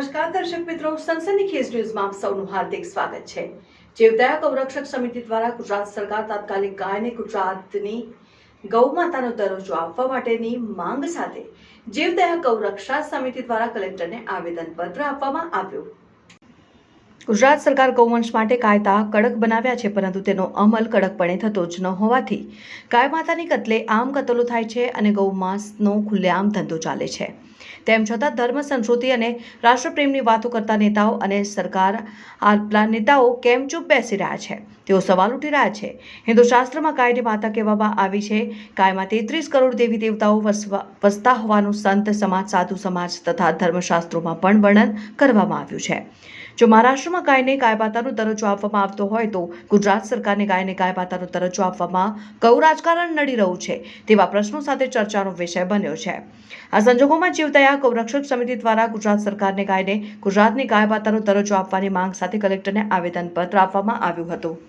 નમસ્કાર, દર્શક મિત્રો. સનસની ન્યૂઝમાં આપ સૌનું હાર્દિક સ્વાગત છે. જીવદયા ગૌરક્ષક સમિતિ દ્વારા ગુજરાત સરકાર તાત્કાલિક ગાયને ગુજરાતની ગૌમાતાનો દરજ્જો આપવા માટેની માંગ સાથે જીવદયા ગૌરક્ષા સમિતિ દ્વારા કલેક્ટરને આવેદનપત્ર આપવામાં આવ્યું. ગુજરાત સરકાર ગૌવંશ માટે કાયદા કડક બનાવ્યા છે, પરંતુ તેનો અમલ કડકપણે થતો જ ન હોવાથી ગાય માતાની કતલે આમ કતલો થાય છે અને ગૌમાંસનો ખુલ્લેઆમ ધંધો ચાલે છે. તેમ છતાં ધર્મ સંસ્કૃતિ અને રાષ્ટ્રપ્રેમની વાતો કરતા નેતાઓ અને સરકાર આટલા નેતાઓ કેમ ચૂપ બેસી રહ્યા છે? તેઓ સવાલ ઉઠી રહ્યા છે. હિન્દુ શાસ્ત્રમાં ગાયની માતા કહેવામાં આવી છે ગાયમાં તેત્રીસ કરોડ દેવી દેવતાઓ વસતા હોવાનું સંત સમાજ, સાધુ સમાજ તથા ધર્મશાસ્ત્રોમાં પણ વર્ણન કરવામાં આવ્યું છે. જો મહારાષ્ટ્રમાં ગાયને ગાય માતાનો દરજ્જો આપવામાં આવતો હોય તો ગુજરાત સરકારને ગાયને ગાય માતાનો દરજ્જો આપવામાં કયું રાજકારણ નડી રહ્યું છે તેવા પ્રશ્નો સાથે ચર્ચાનો વિષય બન્યો છે. આ સંજોગોમાં જીવદયા ગૌરક્ષક સમિતિ દ્વારા ગુજરાત સરકારને ગાયને ગુજરાતની કાયબાતાનો દરજ્જો આપવાની માંગ સાથે કલેક્ટરને આવેદનપત્ર આપવામાં આવ્યું હતું.